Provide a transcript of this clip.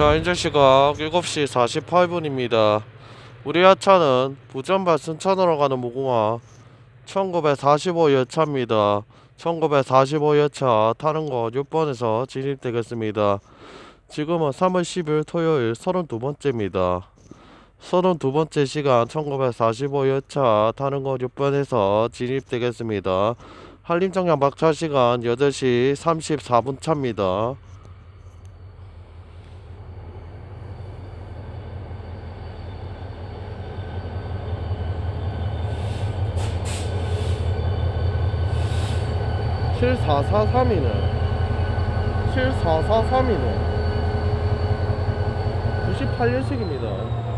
자, 현재 시각 7시 48분입니다. 우리 하차는 부전발 순천으로 가는 무궁화 1945여차입니다. 1945여차 타는 곳 6번에서 진입되겠습니다. 지금은 3월 10일 토요일 32번째입니다. 32번째 시간 1945여차 타는 곳 6번에서 진입되겠습니다. 한림정량 막차 시간 8시 34분 차입니다. 칠4 4 3이네. 7443이네. 98년식입니다